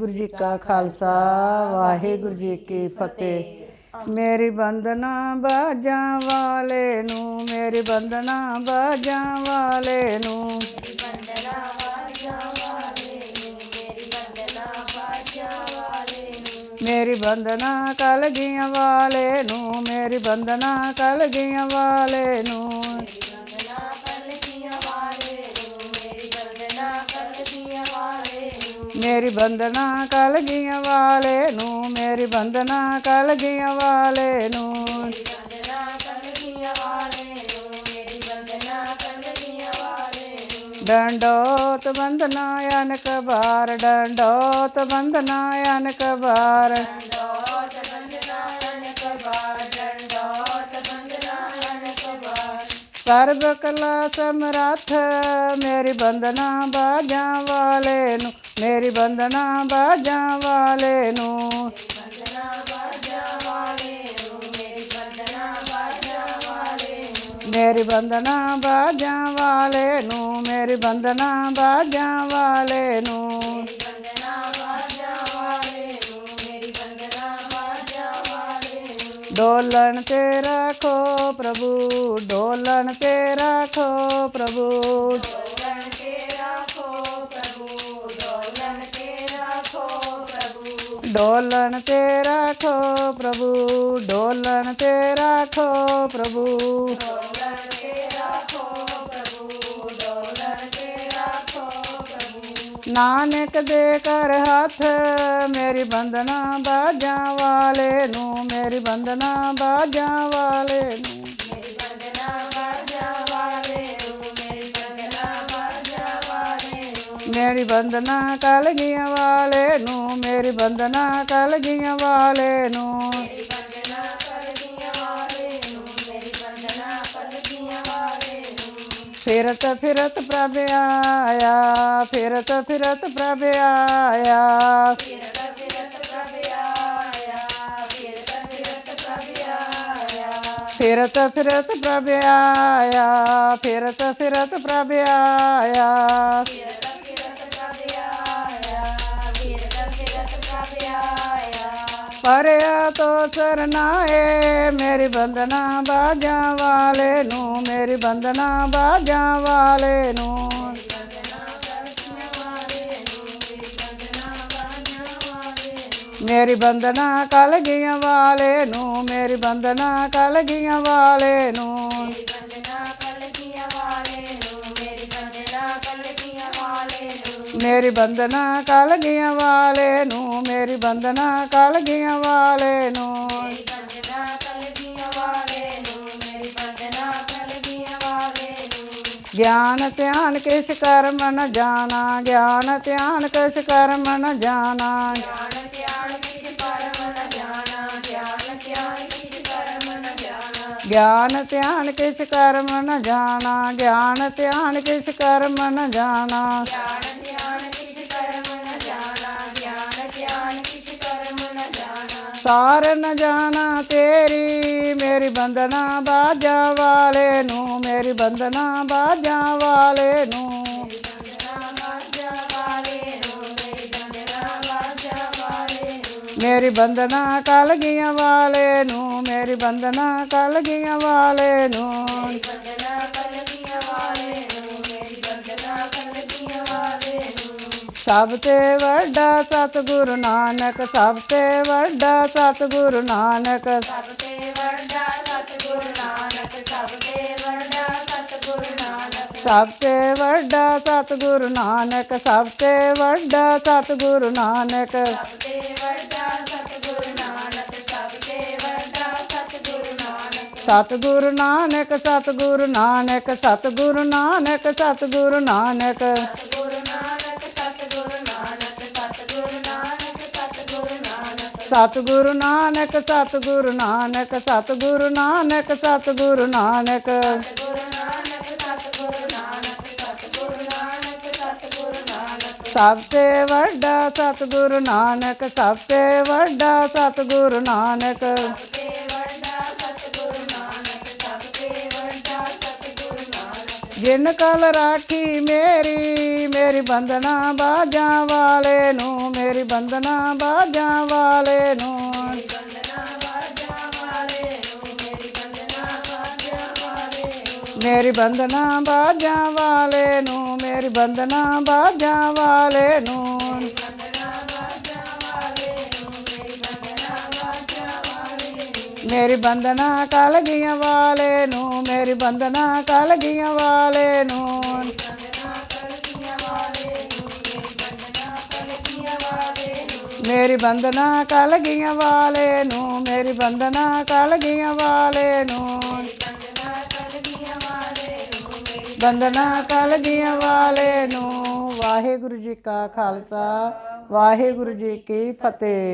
ਗੁਰੂ ਜੀ ਕਾ ਖਾਲਸਾ, ਵਾਹਿਗੁਰੂ ਜੀ ਕੀ ਫਤਿਹ। ਮੇਰੀ ਬੰਦਨਾ ਬਾਜਾਂ ਵਾਲੇ ਨੂੰ, ਮੇਰੀ ਬੰਦਨਾ ਬਾਜਾਂ ਵਾਲੇ ਨੂੰ। ਮੇਰੀ ਬੰਦਨਾ ਕਲਗੀਆਂ ਵਾਲੇ ਨੂੰ, ਮੇਰੀ ਬੰਦਨਾ ਕਲਗੀਆਂ ਵਾਲੇ ਨੂੰ। ਮੇਰੀ ਬੰਦਨਾ ਕਲਗੀਆਂ ਵਾਲੇ ਨੂੰ, ਮੇਰੀ ਬੰਦਨਾ ਕਲਗੀਆਂ ਵਾਲੇ ਨੂੰ। ਡੰਡੋਤ ਬੰਦਨਾ ਅਨਕ ਬਾਰ, ਡੰਡੋਤ ਬੰਦਨਾ ਅਨਕ ਬਾਰ। ਸਰਬ ਕਲਾ ਸਮਰੱਥ ਮੇਰੀ ਬੰਦਨਾ ਬਾਜਾਂ ਵਾਲੇ ਨੂੰ। ਮੇਰੀ ਬੰਦਨਾ ਬਾਜਾਂ ਵਾਲੇ ਨੂੰ। ਮੇਰੀ ਬੰਦਨਾ ਬਾਜਾਂ ਵਾਲੇ ਨੂੰ, ਮੇਰੀ ਬੰਦਨਾ ਬਾਜਾਂ ਵਾਲੇ ਨੂੰ। ਡੋਲਣ ਤੇ ਰੱਖੋ ਪ੍ਰਭੂ, ਡੋਲਣ ਤੇ ਰੱਖੋ ਪ੍ਰਭੂ। ਡੋਲਣ ਤੇ ਰੱਖੋ ਪ੍ਰਭੂ ਡੋਲਣ ਤੇ ਰੱਖੋ ਪ੍ਰਭੂ। ਨਾਨਕ ਦੇ ਕਰ ਹੱਥ, ਮੇਰੀ ਬੰਦਨਾ ਬਾਜਾਂ ਵਾਲੇ ਨੂੰ, ਮੇਰੀ ਬੰਦਨਾ ਬਾਜਾਂ ਵਾਲੇ ਨੂੰ। ਮੇਰੀ ਬੰਦਨਾ ਕਲਗੀਆਂ ਵਾਲੇ ਨੂੰ, ਮੇਰੀ ਬੰਦਨਾ ਕਲਗੀਆਂ ਵਾਲੇ ਨੂੰ। ਫਿਰਤ ਫਿਰਤ ਪ੍ਰਭ ਆਇਆ, ਫਿਰਤ ਫਿਰਤ ਪ੍ਰਭ ਆਇਆ। ਫਿਰਤ ਫਿਰਤ ਪ੍ਰਭ ਆਇਆ, ਫਿਰਤ ਫਿਰਤ ਪ੍ਰਭ ਆਇਆ। ਪਰਿਆ ਤੋ ਸਰਨਾਏ ਮੇਰੀ ਬੰਦਨਾ ਬਾਜਾਂ ਵਾਲੇ ਨੂੰ, ਮੇਰੀ ਬੰਦਨਾ ਬਾਜਾਂ ਵਾਲੇ ਨੂੰ। ਮੇਰੀ ਬੰਦਨਾ ਕਲਗੀਆਂ ਵਾਲੇ ਨੂੰ, ਮੇਰੀ ਬੰਦਨਾ ਕਲਗੀਆਂ ਵਾਲੇ ਨੂੰ। ਮੇਰੀ ਬੰਦਨਾ ਕਲਗੀਆਂ ਵਾਲੇ ਨੂੰ ਮੇਰੀ ਬੰਦਨਾ ਕਲਗੀਆਂ ਵਾਲੇ ਨੂੰ। ਗਿਆਨ ਧਿਆਨ ਕਿਸ ਕਰਮ ਨ ਜਾਣਾ। ਗਿਆਨ ਧਿਆਨ ਕਿਸ ਕਰਮ ਨ ਜਾਣਾ। ਗਿਆਨ ਧਿਆਨ ਕਿਸ ਕਰਮ ਨ ਜਾਣਾ ਗਿਆਨ ਧਿਆਨ ਕਿਸ ਕਰਮ ਨ ਜਾਣਾ ਸਾਰ ਨ ਜਾਣਾ ਤੇਰੀ, ਮੇਰੀ ਬੰਦਨਾ ਬਾਜਾਂ ਵਾਲੇ ਨੂੰ, ਮੇਰੀ ਬੰਦਨਾ ਬਾਜਾਂ ਵਾਲੇ ਨੂੰ। ਮੇਰੀ ਬੰਦਨਾ ਕਲਗੀਆਂ ਵਾਲੇ ਨੂੰ, ਮੇਰੀ ਬੰਦਨਾ ਕਲਗੀਆਂ ਵਾਲੇ ਨੂੰ। ਸਭ ਤੇ ਵੱਡਾ ਸਤਿਗੁਰੂ ਨਾਨਕ ਸਭ ਤੇ ਵੱਡਾ ਸਤਿਗੁਰੂ ਨਾਨਕ। ਸਭ ਤੇ ਵੱਡਾ ਸਤਿਗੁਰੂ ਨਾਨਕ ਸਭ ਤੇ ਵੱਡਾ ਸਤਿਗੁਰੂ ਨਾਨਕ। ਸਤਿਗੁਰੂ ਨਾਨਕ ਸਤਿਗੁਰੂ ਨਾਨਕ। ਸਤਿਗੁਰੂ ਨਾਨਕ ਸਤਿਗੁਰੂ ਨਾਨਕ। ਸਤਿਗੁਰੂ ਨਾਨਕ ਸਤਿਗੁਰੂ ਨਾਨਕ ਸਤਿਗੁਰੂ ਨਾਨਕ ਸਤਿਗੁਰੂ ਨਾਨਕ ਸਤਿਗੁਰੂ ਨਾਨਕ ਸਤਿਗੁਰੂ ਨਾਨਕ ਸਤਿਗੁਰੂ ਨਾਨਕ। ਸਭ ਤੇ ਵੱਡਾ ਸਤਿਗੁਰੂ ਨਾਨਕ, ਸਭ ਤੇ ਵੱਡਾ ਸਤਿਗੁਰੂ ਨਾਨਕ ਸਭ ਤੇ ਵੱਡਾ ਸਤਿਗੁਰੂ ਨਾਨਕ। ਜਿਨ ਕਲ ਰਾਖੀ ਮੇਰੀ ਮੇਰੀ ਬੰਦਨਾ ਬਾਜਾਂ ਵਾਲੇ ਨੂੰ, ਮੇਰੀ ਬੰਦਨਾ ਬਾਜਾਂ ਵਾਲੇ ਨੂੰ। ਮੇਰੀ ਬੰਦਨਾ ਬਾਜਾਂ ਵਾਲੇ ਨੂੰ, ਮੇਰੀ ਬੰਦਨਾ ਬਾਜਾਂ ਵਾਲੇ ਨੂੰ। ਮੇਰੀ ਬੰਦਨਾ ਕਲਗੀਆਂ ਵਾਲੇ ਨੂੰ, ਮੇਰੀ ਬੰਦਨਾ ਕਲਗੀਆਂ ਵਾਲੇ ਨੂੰ। ਮੇਰੀ ਬੰਦਨਾ ਕਲਗੀਆਂ ਵਾਲੇ ਨੂੰ, ਮੇਰੀ ਬੰਦਨਾ ਕਲਗੀਆਂ ਵਾਲੇ ਨੂੰ। ਬੰਦਨਾ ਕਲਗੀਆਂ ਵਾਲੇ ਨੂੰ। ਵਾਹਿਗੁਰੂ ਜੀ ਕਾ ਖਾਲਸਾ, ਵਾਹਿਗੁਰੂ ਜੀ ਕੀ ਫਤਿਹ।